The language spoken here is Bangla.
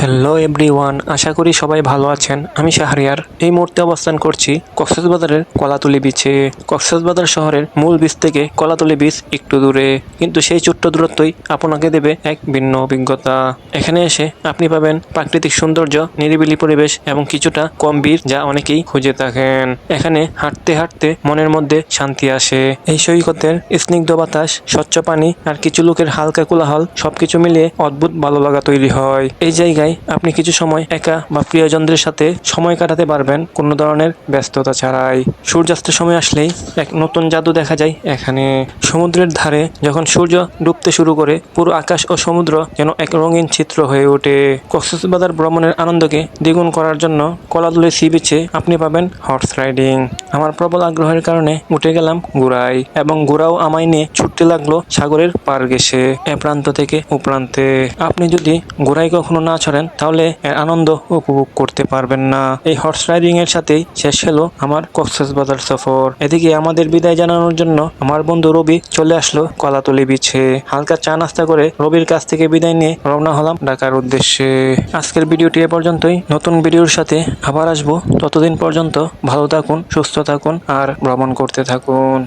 হ্যালো এভরিওয়ান আশা করি সবাই ভালো আছেন। আমি শাহরিয়ার। এই মুহূর্তে অবস্থান করছি কক্সবাজারের কলাতলি বিচে কক্সবাজার শহরের মূল বিচ থেকে কলাতুলি বিচ একটু দূরে। কিন্তু সেই ছোট্ট দূরত্বই আপনাকে দেবে এক ভিন্ন অভিজ্ঞতা। এখানে এসে আপনি পাবেন প্রাকৃতিক সৌন্দর্য, নিরিবিলি পরিবেশ এবং কিছুটা কম ভিড় যা অনেকেই খুঁজে থাকেন। এখানে হাঁটতে হাঁটতে মনের মধ্যে শান্তি আসে। এই সৈকতের স্নিগ্ধ বাতাস, স্বচ্ছ পানি আর কিছু লোকের হালকা কোলাহল সবকিছু মিলিয়ে অদ্ভুত ভালো লাগা তৈরি হয়। এই জায়গায় আপনি কিছু সময় একা বা প্রিয়জনদের সাথে সময় কাটাতে পারবেন, কোনো ধরনের ব্যস্ততা ছাড়াই। সূর্যাস্তের সময় আসলেই এক নতুন জাদু দেখা যায় এখানে। সমুদ্রের ধারে যখন সূর্য ডুবতে শুরু করে, পুরো আকাশ ও সমুদ্র যেন এক রঙিন চিত্র হয়ে ওঠে। কক্সবাজার ভ্রমণের আনন্দকে দ্বিগুণ করার জন্য কলাদুলি সি বিচে আপনি পাবেন হর্স রাইডিং। আমার প্রবল আগ্রহের কারণে উঠে গেলাম ঘুরাই এবং ঘোড়াও আমায় নিয়ে ছুটতে লাগল সাগরের পার ঘেসে এ প্রান্ত থেকে ও প্রান্তে। আপনি যদি ঘোড়ায় কখনো না চড়েন তাহলে আনন্দ উপভোগ করতে পারবেন না। এই হর্স রাইডিং এর সাথেই শেষ হলো আমার কক্সবাজার সফর। এদিকে আমাদের বিদায় জানানোর জন্য আমার বন্ধু রবি চলে আসলো কলাতলি বিছে হালকা চা নাস্তা করে রবির কাছ থেকে বিদায় নিয়ে রওনা হলাম ঢাকার উদ্দেশ্যে। আজকের ভিডিওটি এ পর্যন্তই। নতুন ভিডিওর সাথে আবার আসব। ততদিন পর্যন্ত ভালো থাকুন, সুস্থ থাকুন, আর ভ্রমণ করতে থাকুন।